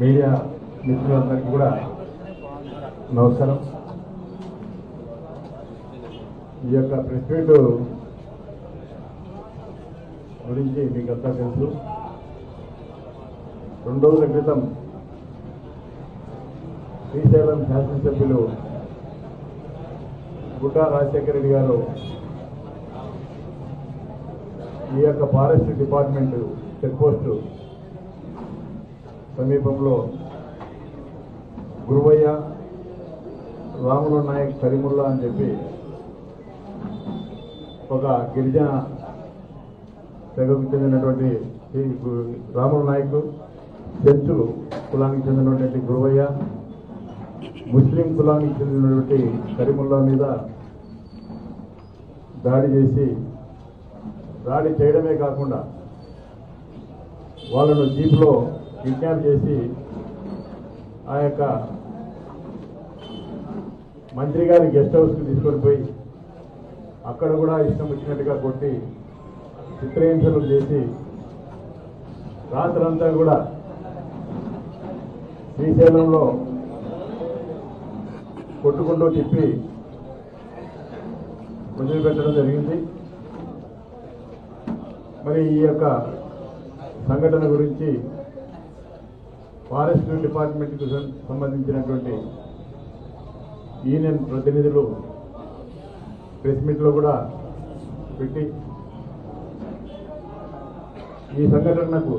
Media మిత్రులందరికీ కూడా నమస్కారం. ఈ యొక్క ప్రెస్ మీట్ గురించి మీకు అంతా తెలుసు. రెండు రోజుల క్రితం శ్రీశైలం శాసనసభ్యులు గుట్టా రాజశేఖర రెడ్డి గారు ఈ యొక్క ఫారెస్ట్ డిపార్ట్మెంట్ చెక్ పోస్టు సమీపంలో గురువయ్య రాములు నాయక్ కరీముల్లా అని చెప్పి ఒక గిరిజన తెగకు చెందినటువంటి రాముల రాములు నాయక్ చెంచులు కులానికి చెందినటువంటి గురువయ్య ముస్లిం కులానికి చెందినటువంటి కరిముల్లా మీద దాడి చేసి దాడి చేయడమే కాకుండా వాళ్ళను జీప్లో కిడ్నాప్ చేసి ఆ యొక్క మంత్రి గారి గెస్ట్ హౌస్కి తీసుకొని పోయి అక్కడ కూడా ఇష్టం వచ్చినట్టుగా కొట్టి చిత్రహింసలు చేసి రాత్రంతా కూడా శ్రీశైలంలో కొట్టుకుంటూ తిప్పి వదిలిపెట్టడం జరిగింది. మరి ఈ యొక్క సంఘటన గురించి ఫారెస్ట్ డిపార్ట్మెంట్కి సంబంధించినటువంటి యూనియన్ ప్రతినిధులు ప్రెస్ మీట్లో కూడా పెట్టి ఈ సంఘటనకు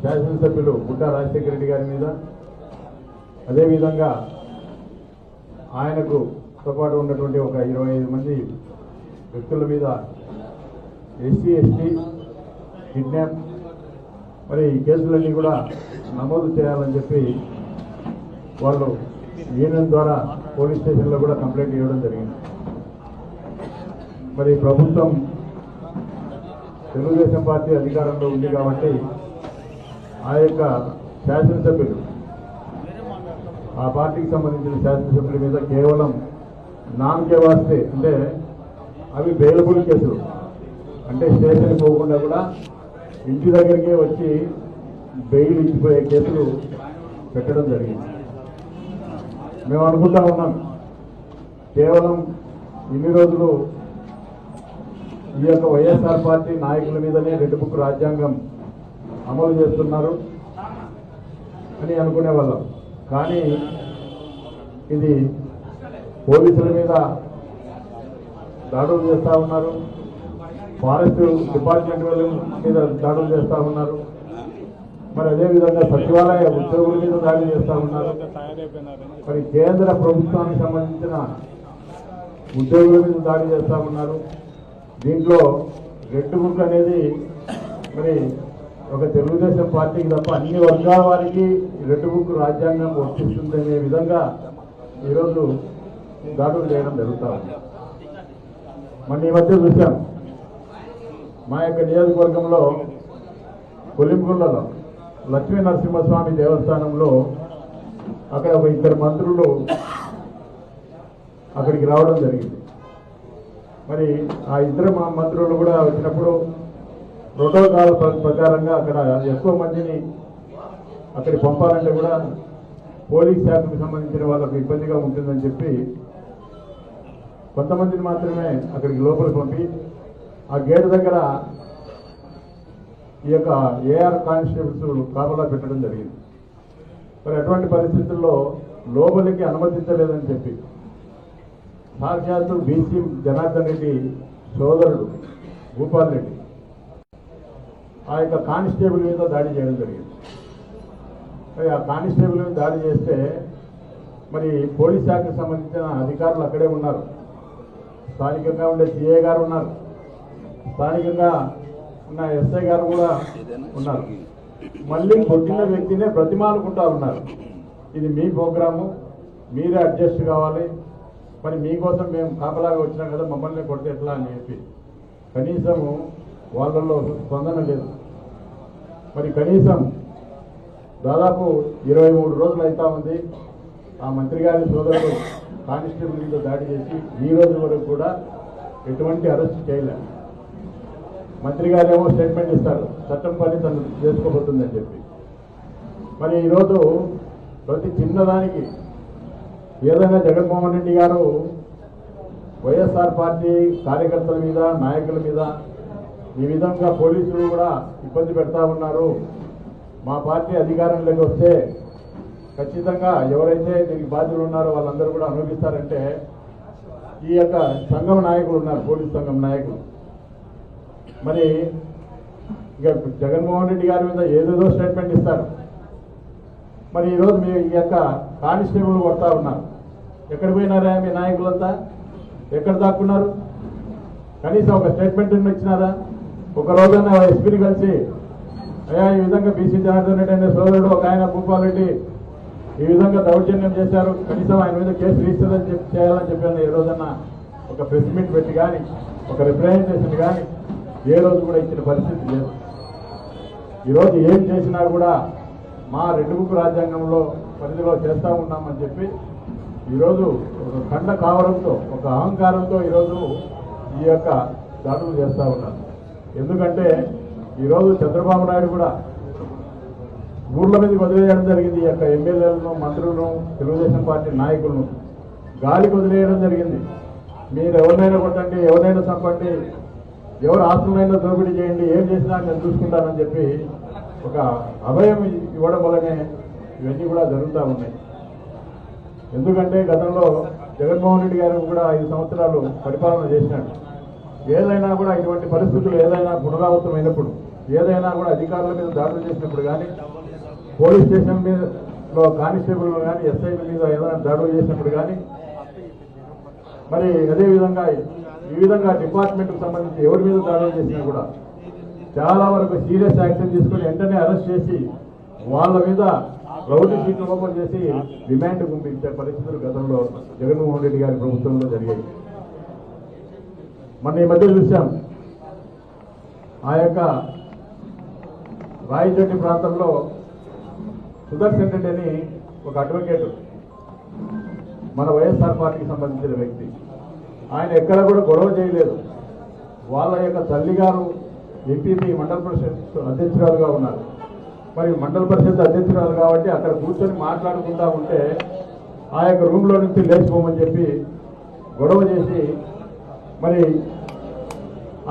శాసనసభ్యులు బుట్టా రాజశేఖర రెడ్డి గారి మీద అదేవిధంగా ఆయనకు తో పాటు ఉన్నటువంటి ఒక ఇరవై ఐదు మంది వ్యక్తుల మీద ఎస్సీ ఎస్టీ కిడ్నాప్ మరి ఈ కేసులన్నీ కూడా నమోదు చేయాలని చెప్పి వాళ్ళు యూనియన్ ద్వారా పోలీస్ స్టేషన్లో కూడా కంప్లైంట్ ఇవ్వడం జరిగింది. మరి ప్రభుత్వం తెలుగుదేశం పార్టీ అధికారంలో ఉంది కాబట్టి ఆ యొక్క శాసనసభ్యులు ఆ పార్టీకి సంబంధించిన శాసనసభ్యుల మీద కేవలం నామకే వాస్తే అంటే అవి బెయిలబుల్ కేసులు అంటే స్టేషన్కి పోకుండా కూడా ఇంటి దగ్గరికే వచ్చి బెయిల్ ఇచ్చిపోయే కేసులు పెట్టడం జరిగింది. మేము అనుకుంటా ఉన్నాం కేవలం ఇన్ని రోజులు ఈ యొక్క వైఎస్ఆర్ పార్టీ నాయకుల మీదనే రెడ్ బుక్ రాజ్యాంగం అమలు చేస్తున్నారు అని అనుకునే వాళ్ళం. కానీ ఇది పోలీసుల మీద దాడులు చేస్తూ ఉన్నారు. ఫారెస్ట్ డిపార్ట్మెంట్ వాళ్ళు మీద దాడులు చేస్తా ఉన్నారు. మరి అదేవిధంగా సచివాలయ ఉద్యోగుల మీద దాడి చేస్తా ఉన్నారు. మరి కేంద్ర ప్రభుత్వానికి సంబంధించిన ఉద్యోగుల మీద దాడి చేస్తా ఉన్నారు. దీంట్లో రెడ్ బుక్ అనేది మరి ఒక తెలుగుదేశం పార్టీకి తప్ప అన్ని వర్గాల వారికి రెడ్ బుక్ రాజ్యాంగం వర్తిస్తుందనే విధంగా ఈరోజు దాడులు చేయడం జరుగుతా ఉంది. మన ఈ మధ్య చూశాం. మా యొక్క నియోజకవర్గంలో కొలింగుళ్ళలో లక్ష్మీ నరసింహస్వామి దేవస్థానంలో అక్కడ ఒక ఇద్దరు మంత్రులు అక్కడికి రావడం జరిగింది. మరి ఆ ఇద్దరు మా మంత్రులు కూడా వచ్చినప్పుడు ప్రోటోకాల్ ప్రకారంగా అక్కడ ఎక్కువ మందిని అక్కడికి పంపాలంటే కూడా పోలీస్ శాఖకు సంబంధించిన వాళ్ళకు ఇబ్బందిగా ఉంటుందని చెప్పి కొంతమందిని మాత్రమే అక్కడికి లోపలికి పంపి ఆ గేటు దగ్గర ఈ యొక్క ఏఆర్ కానిస్టేబుల్స్ కాపలా పెట్టడం జరిగింది. మరి అటువంటి పరిస్థితుల్లో లోపలికి అనుమతించలేదని చెప్పి సాక్షాత్తు బీసీ జనార్దన్ రెడ్డి సోదరుడు భూపాల్ రెడ్డి ఆ యొక్క కానిస్టేబుల్ మీద దాడి చేయడం జరిగింది. మరి ఆ కానిస్టేబుల్ మీద దాడి చేస్తే మరి పోలీస్ శాఖకు సంబంధించిన అధికారులు అక్కడే ఉన్నారు. స్థానికంగా ఉండే సిఏ గారు ఉన్నారు. స్థానికంగా ఉన్న ఎస్ఐ గారు కూడా ఉన్నారు. మళ్ళీ కొట్టిన వ్యక్తినే బ్రతిమానుకుంటా ఉన్నారు. ఇది మీ ప్రోగ్రాము మీరే అడ్జస్ట్ కావాలి. మరి మీకోసం మేము కాపలాగా వచ్చినాం కదా మమ్మల్ని కొడితే ఎట్లా అని చెప్పి. కనీసం వాళ్ళల్లో స్పందన లేదు. మరి కనీసం దాదాపు ఇరవై మూడు రోజులు అవుతా ఉంది. ఆ మంత్రి గారి సోదరుడు కానిస్టేబుల్తో దాడి చేసి ఈ రోజు వరకు కూడా ఎటువంటి అరెస్ట్ చేయలేదు. మంత్రి గారు ఏమో స్టేట్మెంట్ ఇస్తారు. చట్టం పని తను చేసుకోబోతుందని చెప్పి. మరి ఈరోజు ప్రతి చిన్నదానికి ఏదైనా జగన్మోహన్ రెడ్డి గారు వైఎస్ఆర్ పార్టీ కార్యకర్తల మీద నాయకుల మీద ఈ విధంగా పోలీసులు కూడా ఇబ్బంది పెడతా ఉన్నారు. మా పార్టీ అధికారంలోకి వస్తే ఖచ్చితంగా ఎవరైతే దీనికి బాధ్యులు ఉన్నారో వాళ్ళందరూ కూడా అనుభవిస్తారంటే ఈ యొక్క సంఘం నాయకులు ఉన్నారు పోలీస్ సంఘం నాయకులు. మరి ఇక జగన్మోహన్ రెడ్డి గారి మీద ఏదేదో స్టేట్మెంట్ ఇస్తారు. మరి ఈరోజు మీ ఈ యొక్క కానిస్టేబుల్ కొడతా ఉన్నారు. ఎక్కడ పోయినారా మీ నాయకులంతా? ఎక్కడ దాక్కున్నారు? కనీసం ఒక స్టేట్మెంట్ ఇచ్చినారా? ఒక రోజున ఎస్పీని కలిసి అయ్యా ఈ విధంగా బీసీ జనార్దన్ రెడ్డి అనే సోదరుడు ఒక ఆయన భూపాలరెడ్డి ఈ విధంగా దౌర్జన్యం చేశారు. కనీసం ఆయన మీద కేసు రిజిస్టర్ చేయాలని చెప్పాను ఏ రోజన్నా ఒక ప్రెస్ మీట్ పెట్టి కానీ ఒక రిప్రజెంటేషన్ కానీ ఏ రోజు కూడా ఇచ్చిన పరిస్థితి లేదు. ఈరోజు ఏం చేసినా కూడా మా రెండు ముక్కు రాజ్యాంగంలో పరిధిలో చేస్తా ఉన్నామని చెప్పి ఈరోజు ఒక కండ కావడంతో ఒక అహంకారంతో ఈరోజు ఈ యొక్క దాడులు చేస్తూ ఉన్నారు. ఎందుకంటే ఈరోజు చంద్రబాబు నాయుడు కూడా ఊర్ల మీద వదిలేయడం జరిగింది ఈ యొక్క ఎమ్మెల్యేలను మంత్రులను తెలుగుదేశం పార్టీ నాయకులను. గాలికి వదిలేయడం జరిగింది. మీరు ఎవరినైనా కొట్టండి ఎవరినైనా చంపండి ఎవరు ఆస్తులైనా దోపిడీ చేయండి ఏం చేసినా నేను చూసుకుంటానని చెప్పి ఒక అభయం ఇవ్వడం వల్లనే ఇవన్నీ కూడా జరుగుతూ ఉన్నాయి. ఎందుకంటే గతంలో జగన్మోహన్ రెడ్డి గారు కూడా ఐదు సంవత్సరాలు పరిపాలన చేసినాడు. ఏదైనా కూడా ఇటువంటి పరిస్థితులు ఏదైనా పునరావృతమైనప్పుడు ఏదైనా కూడా అధికారుల మీద దాడులు చేసినప్పుడు కానీ పోలీస్ స్టేషన్ మీద కానిస్టేబుల్ కానీ ఎస్ఐల మీద ఏదైనా దాడులు చేసినప్పుడు కానీ మరి అదే విధంగా ఈ విధంగా డిపార్ట్మెంట్కి సంబంధించి ఎవరి మీద దాడులు చేసినా కూడా చాలా వరకు సీరియస్ యాక్షన్ తీసుకుని వెంటనే అరెస్ట్ చేసి వాళ్ళ మీద రౌడీ షీట్లు ఓపెన్ చేసి రిమాండ్ పంపించే పరిస్థితులు గతంలో జగన్మోహన్ రెడ్డి గారి ప్రభుత్వంలో జరిగాయి. మొన్న ఈ మధ్య చూశాం. ఆ యొక్క రాయచోటి ప్రాంతంలో సుదర్శన్ రెడ్డి అని ఒక అడ్వకేట్ మన వైఎస్ఆర్ పార్టీకి సంబంధించిన వ్యక్తి. ఆయన ఎక్కడ కూడా గొడవ చేయలేదు. వాళ్ళ యొక్క తల్లి గారు ఎంపీపీ మండల పరిషత్ అధ్యక్షురాలుగా ఉన్నారు. మరి మండల పరిషత్ అధ్యక్షురాలు కాబట్టి అక్కడ కూర్చొని మాట్లాడుకుంటా ఉంటే ఆ యొక్క రూమ్లో నుంచి లేచిపోమని చెప్పి గొడవ చేసి మరి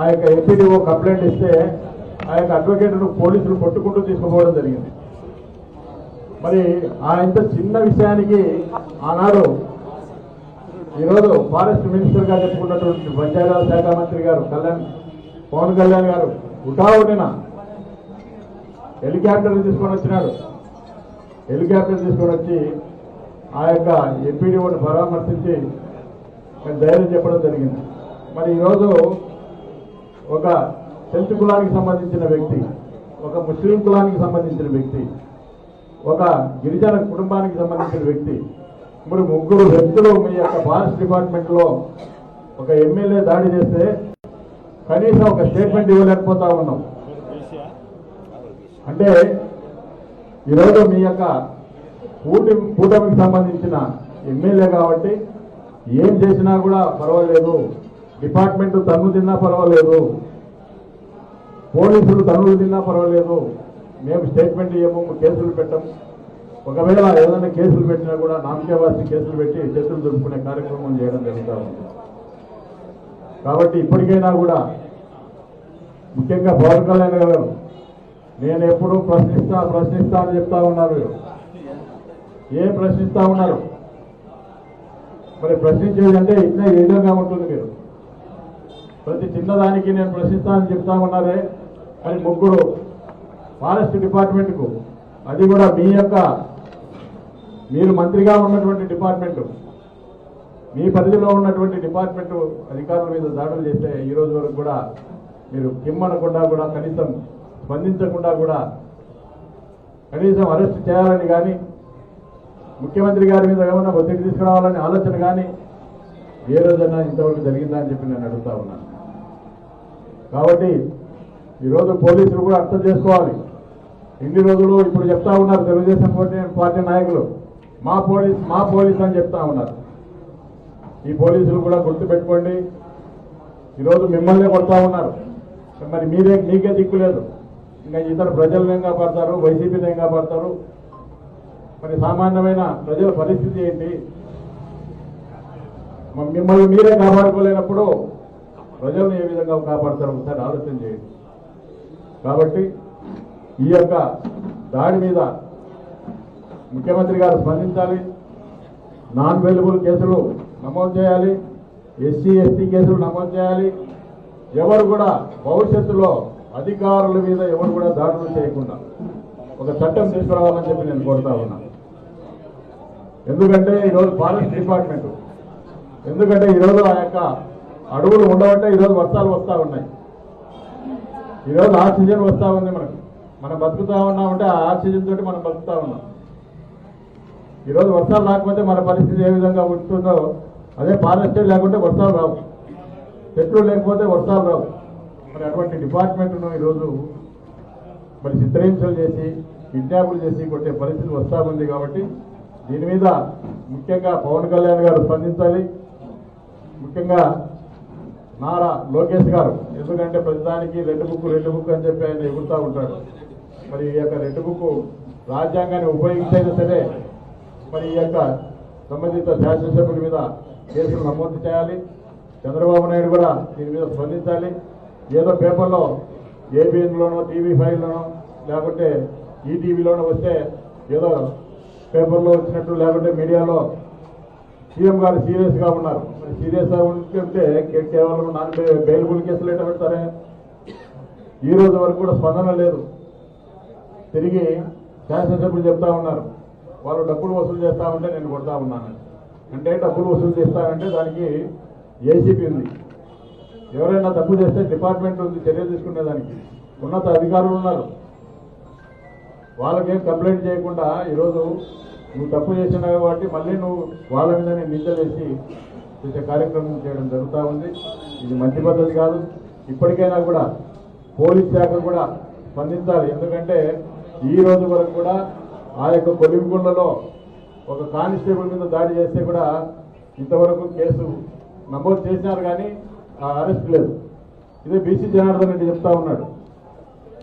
ఆ యొక్క ఎంపీడీఓ కంప్లైంట్ ఇస్తే ఆ యొక్క అడ్వకేట్ను పోలీసులు పట్టుకుంటూ తీసుకుపోవడం జరిగింది. మరి ఆ ఇంత చిన్న విషయానికి ఆనాడు ఈరోజు ఫారెస్ట్ మినిస్టర్గా చెప్పుకున్నటువంటి పంచాయతీరాజ్ శాఖ మంత్రి గారు కళ్యాణ్ పవన్ కళ్యాణ్ గారు ఉటావుటిన హెలికాప్టర్ తీసుకొని వచ్చినాడు. హెలికాప్టర్ తీసుకొని వచ్చి ఆ యొక్క ఎంపీడీఓని పరామర్శించి ధైర్యం చెప్పడం జరిగింది. మరి ఈరోజు ఒక సెంతు కులానికి సంబంధించిన వ్యక్తి ఒక ముస్లిం కులానికి సంబంధించిన వ్యక్తి ఒక గిరిజన కుటుంబానికి సంబంధించిన వ్యక్తి ఇప్పుడు ముగ్గురు వ్యక్తులు మీ యొక్క ఫారెస్ట్ డిపార్ట్మెంట్లో ఒక ఎమ్మెల్యే దాడి చేస్తే కనీసం ఒక స్టేట్మెంట్ ఇవ్వలేకపోతా ఉన్నాం. అంటే ఈరోజు మీ యొక్క కూటమి కూటమికి సంబంధించిన ఎమ్మెల్యే కాబట్టి ఏం చేసినా కూడా పర్వాలేదు. డిపార్ట్మెంట్ తన్ను తిన్నా పర్వాలేదు. పోలీసులు తన్నులు తిన్నా పర్వాలేదు. మేము స్టేట్మెంట్ ఇవ్వము కేసులు పెట్టము. ఒకవేళ ఏదైనా కేసులు పెట్టినా కూడా నామకేవాసి కేసులు పెట్టి చేతులు దులుపుకునే కార్యక్రమం చేయడం జరుగుతూ ఉంది. కాబట్టి ఇప్పటికైనా కూడా ముఖ్యంగా పవన్ కళ్యాణ్ గారు నేను ఎప్పుడు ప్రశ్నిస్తా ప్రశ్నిస్తా అని చెప్తా ఉన్నారు. ఏం ప్రశ్నిస్తా ఉన్నారు? మరి ప్రశ్నించేది అంటే ఇట్లా ఏ విధంగా ఉంటుంది మీరు? ప్రతి చిన్నదానికి నేను ప్రశ్నిస్తానని చెప్తా ఉన్నారే అని ముగ్గురు ఫారెస్ట్ డిపార్ట్మెంట్కు అది కూడా మీ యొక్క మీరు మంత్రిగా ఉన్నటువంటి డిపార్ట్మెంట్ మీ పరిధిలో ఉన్నటువంటి డిపార్ట్మెంట్ అధికారుల మీద దాడులు చేస్తే ఈ రోజు వరకు కూడా మీరు కిమ్మనకుండా కూడా కనీసం స్పందించకుండా కూడా కనీసం అరెస్ట్ చేయాలని కానీ ముఖ్యమంత్రి గారి మీద ఏమైనా ఒత్తిడి తీసుకురావాలని ఆలోచన కానీ ఏ రోజైనా ఇంతవరకు జరిగిందా అని చెప్పి నేను అడుగుతా ఉన్నాను కాబట్టి ఈరోజు పోలీసులు కూడా అర్థం చేసుకోవాలి. ఇన్ని రోజులు ఇప్పుడు చెప్తా ఉన్నారు తెలుగుదేశం పార్టీ పార్టీ నాయకులు. మా పోలీస్ మా పోలీస్ అని చెప్తా ఉన్నారు. ఈ పోలీసులు కూడా గుర్తుపెట్టుకోండి. ఈరోజు మిమ్మల్ని కొడతా ఉన్నారు. మరి మీరే మీకే దిక్కులేదు ఇంకా ఇతర ప్రజలను ఏం కాపాడతారు? వైసీపీని ఏం కాపాడతారు? మరి సామాన్యమైన ప్రజల పరిస్థితి ఏంటి? మిమ్మల్ని మీరే కాపాడుకోలేనప్పుడు ప్రజలను ఏ విధంగా కాపాడతారు? ఒకసారి ఆలోచన చేయండి. కాబట్టి ఈ యొక్క దాడి మీద ముఖ్యమంత్రి గారు స్పందించాలి. నాన్ వెలబుల్ కేసులు నమోదు చేయాలి. ఎస్సీ ఎస్టీ కేసులు నమోదు చేయాలి. ఎవరు కూడా భవిష్యత్తులో అధికారుల మీద ఎవరు కూడా దాడులు చేయకుండా ఒక చట్టం తీసుకురావాలని చెప్పి నేను కోరుతా ఉన్నా. ఎందుకంటే ఈరోజు ఫారెస్ట్ డిపార్ట్మెంట్ ఎందుకంటే ఈరోజు ఆ యొక్క అడవులు ఉండవంటే ఈరోజు వర్షాలు వస్తూ ఉన్నాయి. ఈరోజు ఆక్సిజన్ వస్తూ ఉంది మనకు. మనం బతుకుతా ఉన్నామంటే ఆ ఆక్సిజన్ తోటి మనం బతుకుతా ఉన్నాం. ఈరోజు వర్షాలు రాకపోతే మన పరిస్థితి ఏ విధంగా ఉంటుందో అదే ఫారెస్టే లేకుంటే వర్షాలు రావు. చెట్లు లేకపోతే వర్షాలు రావు. మరి అటువంటి డిపార్ట్మెంట్ను ఈరోజు మరి చిత్రహింసలు చేసి కిడ్నాపులు చేసి కొట్టే పరిస్థితి వస్తూ ఉంది కాబట్టి దీని మీద ముఖ్యంగా పవన్ కళ్యాణ్ గారు స్పందించాలి. ముఖ్యంగా నారా లోకేష్ గారు ఎందుకంటే ప్రతిదానికి రెడ్ బుక్ రెడ్ బుక్ అని చెప్పి ఆయన ఎగురుతూ ఉంటాడు మరి ఈ యొక్క రెడ్ బుక్ రాజ్యాంగాన్ని ఉపయోగించైనా సరే మరి ఈ యొక్క సంబంధిత శాసనసభ్యుల మీద కేసులు నమోదు చేయాలి. చంద్రబాబు నాయుడు కూడా దీని మీద స్పందించాలి. ఏదో పేపర్లో ఏబిఎన్లోనో టీవీ ఫైవ్లోనో లేకుంటే ఈటీవీలోనో వస్తే ఏదో పేపర్లో వచ్చినట్టు లేకుంటే మీడియాలో సీఎం గారు సీరియస్గా ఉన్నారు. మరి సీరియస్గా ఉంటే కేవలం నాన్ బెయిలబుల్ కేసులు ఎట్లా పెడతారే? ఈ రోజు వరకు కూడా స్పందన లేదు. తిరిగి శాసనసభ్యులు చెప్తా ఉన్నారు. వాళ్ళు డబ్బులు వసూలు చేస్తామంటే నేను కొడతా ఉన్నాను. అంటే డబ్బులు వసూలు చేస్తానంటే దానికి ఏసీపీ ఉంది. ఎవరైనా తప్పు చేస్తే డిపార్ట్మెంట్ ఉంది చర్య తీసుకునే దానికి. ఉన్నత అధికారులు ఉన్నారు. వాళ్ళకేం కంప్లైంట్ చేయకుండా ఈరోజు నువ్వు తప్పు చేసినా కాబట్టి మళ్ళీ నువ్వు వాళ్ళ మీదనే నేను వేసి చేసే కార్యక్రమం చేయడం జరుగుతూ ఉంది. ఇది మంచి పద్ధతి కాదు. ఇప్పటికైనా కూడా పోలీస్ శాఖ కూడా స్పందించాలి. ఎందుకంటే ఈ రోజు వరకు కూడా ఆ యొక్క కొలిమిగుండలో ఒక కానిస్టేబుల్ మీద దాడి చేస్తే కూడా ఇంతవరకు కేసు నమోదు చేసినారు కానీ ఆ అరెస్ట్ లేదు. ఇదే బీసీ జనార్దన్ రెడ్డి చెప్తా ఉన్నాడు.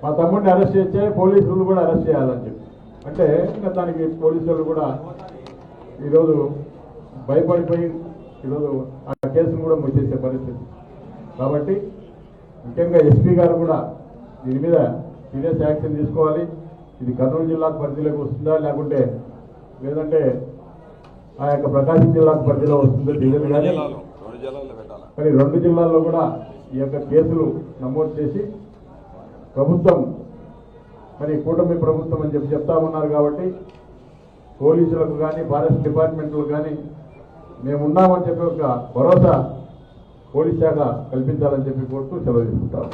మా తమ్ముడిని అరెస్ట్ చేస్తే పోలీసులు కూడా అరెస్ట్ చేయాలని చెప్పి. అంటే ఇంకా దానికి పోలీసులు కూడా ఈరోజు భయపడిపోయి ఈరోజు ఆ కేసును కూడా మూసేసే పరిస్థితి. కాబట్టి ముఖ్యంగా ఎస్పీ గారు కూడా దీని మీద సీరియస్ యాక్షన్ తీసుకోవాలి. ఇది కర్నూలు జిల్లాకు పరిధిలోకి వస్తుందా లేకుంటే లేదంటే ఆ యొక్క ప్రకాశం జిల్లాకు పరిధిలో వస్తుందో? తెలియదు కానీ కానీ రెండు జిల్లాల్లో కూడా ఈ యొక్క కేసులు నమోదు చేసి ప్రభుత్వం మరి కూటమి ప్రభుత్వం అని చెప్పి చెప్తా ఉన్నారు కాబట్టి పోలీసులకు కానీ ఫారెస్ట్ డిపార్ట్మెంట్లకు కానీ మేము ఉన్నామని చెప్పి ఒక భరోసా పోలీస్ శాఖ కల్పించాలని చెప్పి కోరుతూ సెలవు తీసుకుంటాం